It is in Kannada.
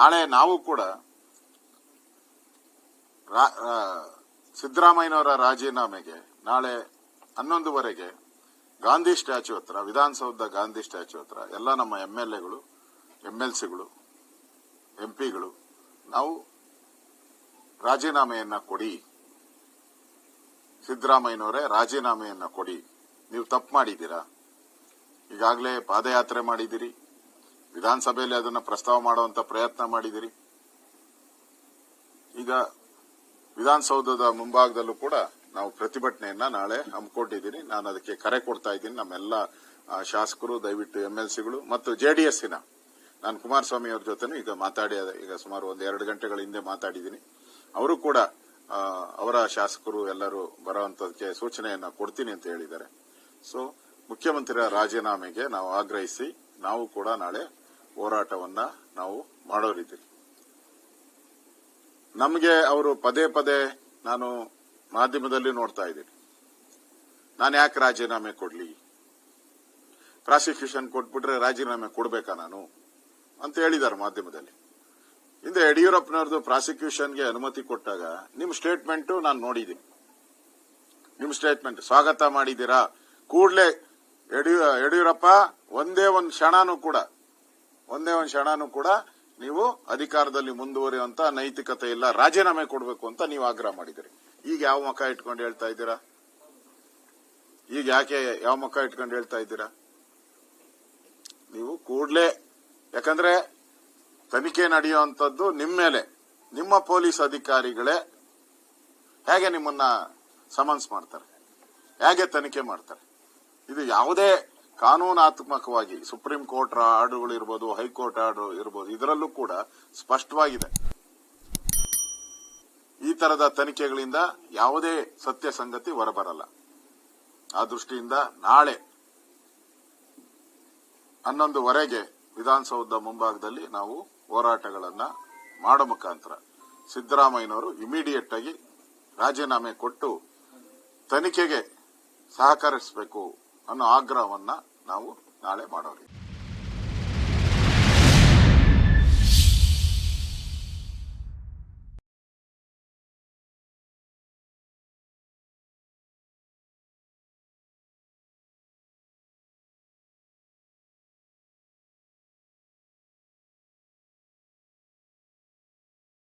ನಾಳೆ ನಾವು ಕೂಡ ಸಿದ್ದರಾಮಯ್ಯನವರ ರಾಜೀನಾಮೆಗೆ ನಾಳೆ ಹನ್ನೊಂದುವರೆಗೆ ಗಾಂಧಿ ಸ್ಟ್ಯಾಚ್ಯೂ ಹತ್ರ ವಿಧಾನಸೌಧ ಗಾಂಧಿ ಸ್ಟ್ಯಾಚ್ಯೂ ಹತ್ರ ಎಲ್ಲ ನಮ್ಮ ಎಂ ಎಲ್ ಎಗಳು, ಎಂ ಎಲ್ ಸಿಗಳು, ಎಂ ಪಿಗಳು, ನಾವು ರಾಜೀನಾಮೆಯನ್ನ ಕೊಡಿ. ಸಿದ್ದರಾಮಯ್ಯನವರೇ ರಾಜೀನಾಮೆಯನ್ನ ಕೊಡಿ. ನೀವು ತಪ್ಪು ಮಾಡಿದ್ದೀರಾ? ಈಗಾಗಲೇ ಪಾದಯಾತ್ರೆ ಮಾಡಿದಿರಿ ವಿಧಾನಸಭೆಯಲ್ಲಿ ಅದನ್ನು ಪ್ರಸ್ತಾವ ಮಾಡುವಂತ ಪ್ರಯತ್ನ ಮಾಡಿದಿರಿ. ಈಗ ವಿಧಾನಸೌಧದ ಮುಂಭಾಗದಲ್ಲೂ ಕೂಡ ನಾವು ಪ್ರತಿಭಟನೆಯನ್ನ ನಾಳೆ ಹಮ್ಮಿಕೊಂಡಿದ್ದೀನಿ ನಾನು ಅದಕ್ಕೆ ಕರೆ ಕೊಡ್ತಾ ಇದ್ದೀನಿ. ನಮ್ಮೆಲ್ಲ ಶಾಸಕರು, ದಯವಿಟ್ಟು ಎಂಎಲ್ಸಿಗಳು ಎಲ್ ಸಿಗಳು ಮತ್ತು ಜೆಡಿಎಸ್ಸಿನ ನಾನು ಕುಮಾರಸ್ವಾಮಿ ಅವ್ರ ಜೊತೆನೂ ಈಗ ಮಾತಾಡಿ ಈಗ ಸುಮಾರು ಒಂದು ಎರಡು ಗಂಟೆಗಳ ಹಿಂದೆ ಮಾತಾಡಿದ್ದೀನಿ ಅವರು ಕೂಡ ಅವರ ಶಾಸಕರು ಎಲ್ಲರೂ ಬರುವಂತದಕ್ಕೆ ಸೂಚನೆಯನ್ನ ಕೊಡ್ತೀನಿ ಅಂತ ಹೇಳಿದ್ದಾರೆ. ಸೊ ಮುಖ್ಯಮಂತ್ರಿಯ ರಾಜೀನಾಮೆಗೆ ನಾವು ಆಗ್ರಹಿಸಿ ನಾವು ಕೂಡ ನಾಳೆ ಹೋರಾಟವನ್ನ ನಾವು ಮಾಡೋರಿದ್ದೀವಿ ನಮಗೆ ಅವರು ಪದೇ ಪದೇ ನಾನು ಮಾಧ್ಯಮದಲ್ಲಿ ನೋಡ್ತಾ ಇದ್ದೀನಿ. ನಾನು ಯಾಕೆ ರಾಜೀನಾಮೆ ಕೊಡ್ಲಿ? ಪ್ರಾಸಿಕ್ಯೂಷನ್ ಕೊಟ್ಬಿಟ್ರೆ ರಾಜೀನಾಮೆ ಕೊಡ್ಬೇಕಾ ನಾನು? ಅಂತ ಹೇಳಿದ್ದಾರೆ ಮಾಧ್ಯಮದಲ್ಲಿ. ಹಿಂದೆ ಯಡಿಯೂರಪ್ಪನವ್ರದ್ದು ಪ್ರಾಸಿಕ್ಯೂಷನ್ಗೆ ಅನುಮತಿ ಕೊಟ್ಟಾಗ ನಿಮ್ಮ ಸ್ಟೇಟ್ಮೆಂಟ್ ನಾನು ನೋಡಿದ್ದೀನಿ. ನಿಮ್ಮ ಸ್ಟೇಟ್ಮೆಂಟ್ ಸ್ವಾಗತ ಮಾಡಿದ್ದೀರಾ? ಕೂಡಲೇ ಯಡಿಯೂರಪ್ಪ, ಒಂದೇ ಒಂದು ಕ್ಷಣನೂ ಕೂಡ, ಒಂದೇ ಒಂದು ಕ್ಷಣನೂ ಕೂಡ ನೀವು ಅಧಿಕಾರದಲ್ಲಿ ಮುಂದುವರಿಯುವಂತ ನೈತಿಕತೆ ಇಲ್ಲ, ರಾಜೀನಾಮೆ ಕೊಡಬೇಕು ಅಂತ ನೀವು ಆಗ್ರಹ ಮಾಡಿದಿರಿ ಈಗ ಯಾವ ಮುಖ ಇಟ್ಕೊಂಡು ಹೇಳ್ತಾ ಇದ್ದೀರಾ? ಈಗ ಯಾಕೆ ಯಾವ ಮುಖ ಇಟ್ಕೊಂಡು ಹೇಳ್ತಾ ಇದ್ದೀರಾ? ನೀವು ಕೂಡಲೇ, ಯಾಕಂದ್ರೆ ತನಿಖೆ ನಡೆಯುವಂತದ್ದು ನಿಮ್ಮ ಮೇಲೆ, ನಿಮ್ಮ ಪೊಲೀಸ್ ಅಧಿಕಾರಿಗಳೇ ಹೇಗೆ ನಿಮ್ಮನ್ನ ಸಮನ್ಸ್ ಮಾಡ್ತಾರೆ? ಹೇಗೆ ತನಿಖೆ ಮಾಡ್ತಾರೆ? ಇದು ಯಾವುದೇ ಕಾನೂನಾತ್ಮಕವಾಗಿ ಸುಪ್ರೀಂ ಕೋರ್ಟ್ ಆರ್ಡರ್ಗಳು ಇರ್ಬೋದು, ಹೈಕೋರ್ಟ್ ಆರ್ಡರ್ ಇರ್ಬೋದು, ಇದರಲ್ಲೂ ಕೂಡ ಸ್ಪಷ್ಟವಾಗಿದೆ. ಈ ತರದ ತನಿಖೆಗಳಿಂದ ಯಾವುದೇ ಸತ್ಯ ಸಂಗತಿ ಹೊರಬರಲ್ಲ. ಆ ದೃಷ್ಟಿಯಿಂದ ನಾಳೆ ಹನ್ನೊಂದುವರೆಗೆ ವಿಧಾನಸೌಧ ಮುಂಭಾಗದಲ್ಲಿ ನಾವು ಹೋರಾಟಗಳನ್ನು ಮಾಡೋ ಮುಖಾಂತರ ಸಿದ್ದರಾಮಯ್ಯನವರು ಇಮಿಡಿಯೇಟ್ ಆಗಿ ರಾಜೀನಾಮೆ ಕೊಟ್ಟು ತನಿಖೆಗೆ ಸಹಕರಿಸಬೇಕು ಅನ್ನೋ ಆಗ್ರಹವನ್ನ ನಾವು ನಾಳೆ ಮಾಡೋರಿ